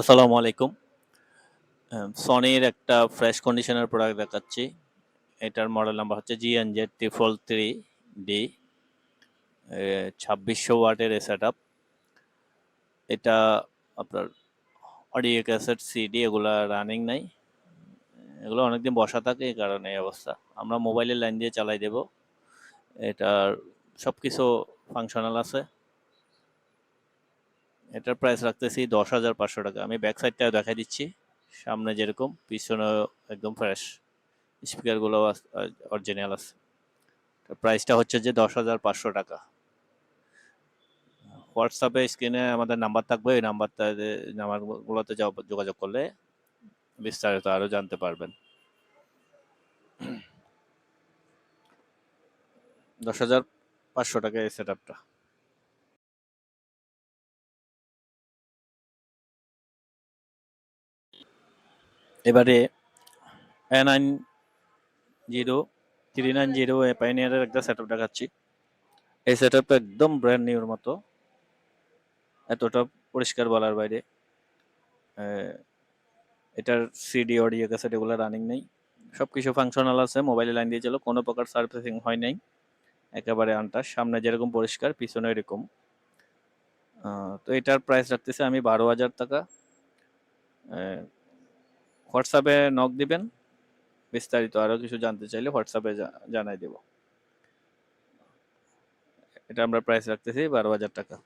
আসসালামু আলাইকুম। সনির একটা ফ্রেশ কন্ডিশনের প্রোডাক্ট দেখাচ্ছি। এটার মডেল নাম্বার হচ্ছে G N Z triple three D ছাব্বিশশো ওয়াটের এ সেট আপ এটা আপনার অডিও ক্যাসেট সিডি এগুলো রানিং নাই। এগুলো অনেকদিন বসা থাকে এই কারণে এই অবস্থা। আমরা মোবাইলের লাইন দিয়ে চালাই দেব। এটার সব কিছু ফাংশনাল আছে। এটার প্রাইস রাখতেছি দশ হাজার পাঁচশো টাকা। আমি ব্যাক সাইডটা দেখাই দিচ্ছি। সামনে যেরকম পিছনে একদম ফ্রেশ স্পিকারগুলো অরিজিনাল আছে। প্রাইসটা হচ্ছে যে দশ হাজার পাঁচশো টাকা। হোয়াটসঅ্যাপে স্ক্রিনে আমাদের নাম্বার থাকবে। ওই নাম্বারটা নাম্বারগুলোতে যোগাযোগ করলে বিস্তারিত আরও জানতে পারবেন। দশ হাজার পাঁচশো টাকা এই সেট আপটা এবারে nine zero three nine zero পাইনিয়ারের একটা সেট আপ দেখাচ্ছি। এই সেট আপটা একদম ব্র্যান্ড নিউর মতো। এতটা পরিষ্কার বলার বাইরে। এটার সিডি অডিও ক্যাসেট এগুলো রানিং নেই। সব কিছু ফাংশনাল আছে মোবাইলে লাইন দিয়ে চলো কোনো প্রকার সার্ভিসিং হয় নাই। একেবারে আনটাস সামনে যেরকম পরিষ্কার, পিছনে এরকম। তো এটার প্রাইস রাখতেছে আমি বারো হাজার টাকা। হোয়াটসঅ্যাপে নক দিবেন। বিস্তারিত আরও কিছু জানতে চাইলে হোয়াটসঅ্যাপে জানাই দেব। এটা আমরা প্রাইস রাখতেছি বারো হাজার টাকা।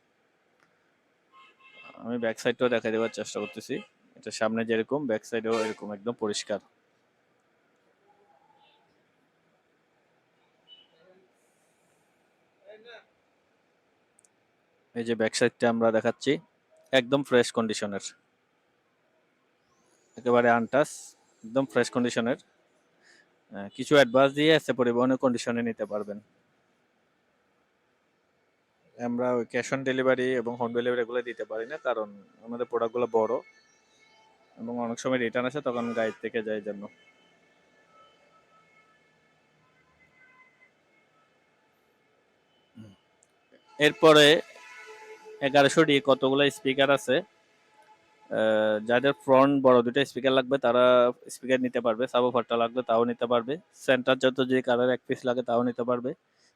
আমি ব্যাক সাইডটাও দেখা দেওয়ার চেষ্টা করতেছি। এটা সামনে যেরকম ব্যাক সাইডেও এরকম একদম পরিষ্কার। এই যে ব্যাক সাইডটা আমরা দেখাচ্ছি, একদম ফ্রেশ কন্ডিশনের একেবারে আনটাস, একদম ফ্রেশ কন্ডিশনের কিছু অ্যাডভান্স দিয়ে এসে পরিবহনের কন্ডিশনে নিতে পারবেন। আমরা ওই ক্যাশ অন ডেলিভারি এবং হোম ডেলিভারি এগুলো দিতে পারি না, কারণ আমাদের প্রোডাক্টগুলো বড় এবং অনেক সময় রিটার্ন আসে, তখন গাইড থেকে যায় জন্য এরপরে এগারোশো ডি কতগুলো স্পিকার আছে? যাদের ফ্রন্ট বড় দুটো স্পিকার লাগবে, তারা স্পিকার নিতে পারবে। সাবোফারটা লাগবে তাও নিতে পারবে। সেন্টার যত যে কালার এক পিস লাগে, তাও নিতে পারবে।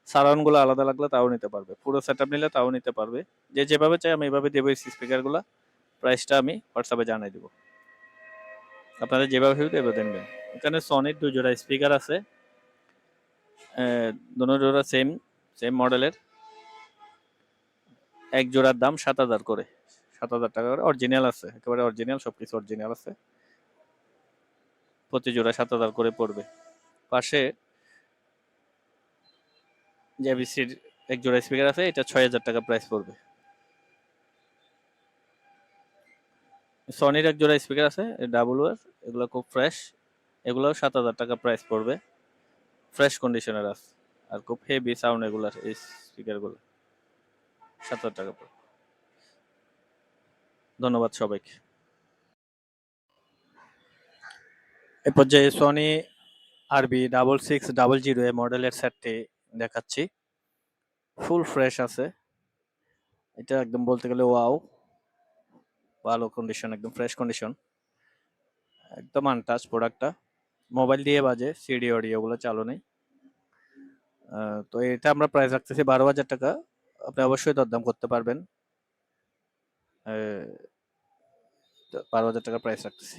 সারাউন্ডগুলো আলাদা লাগলে তাও নিতে পারবে। পুরো সেট নিলে তাও নিতে পারবে। যে যেভাবে চাই আমি এভাবে দেবো স্পিকারগুলো প্রাইসটা আমি হোয়াটসঅ্যাপে জানাই দেবো। আপনাদের যেভাবে হবে এভাবে দেবেন এখানে সনির দু জোড়া স্পিকার আছে। দুটো জোড়া সেম সেম মডেলের এক জোড়ার দাম সাত হাজার করে। সাত হাজার টাকা করে। অরিজিনাল আছে, একেবারে অরিজিনাল সব কিছু অরিজিনাল আছে। প্রতি জোড়া সাত হাজার করে পড়বে। পাশে জেবিসির এক জোড়া স্পিকার আছে, এটা ছয় হাজার টাকা প্রাইস পড়বে। সনির এক জোড়া স্পিকার আছে ডাবল ওয়ার এগুলো খুব ফ্রেশ এগুলো সাত হাজার টাকা প্রাইস পড়বে। ফ্রেশ কন্ডিশনের আছে, আর খুব হেভি সাউন্ড এগুলার এই স্পিকারগুলো সাত হাজার টাকা পড়বে। ধন্যবাদ সবাইকে। এ পর্যায়ে Sony RB double six double zero এ মডেলের সেটটি দেখাচ্ছি। ফুল ফ্রেশ আছে। এটা একদম বলতে গেলে ওয়াও ভালো কন্ডিশন একদম ফ্রেশ কন্ডিশন একদম আনটাচ প্রোডাক্টটা মোবাইল দিয়ে বাজে সিডি অডিওগুলো চালু নেই। তো এটা আমরা প্রাইস রাখতেছি বারো হাজার টাকা। আপনি অবশ্যই দরদাম করতে পারবেন। বারো হাজার টাকা প্রাইস রাখতেছি।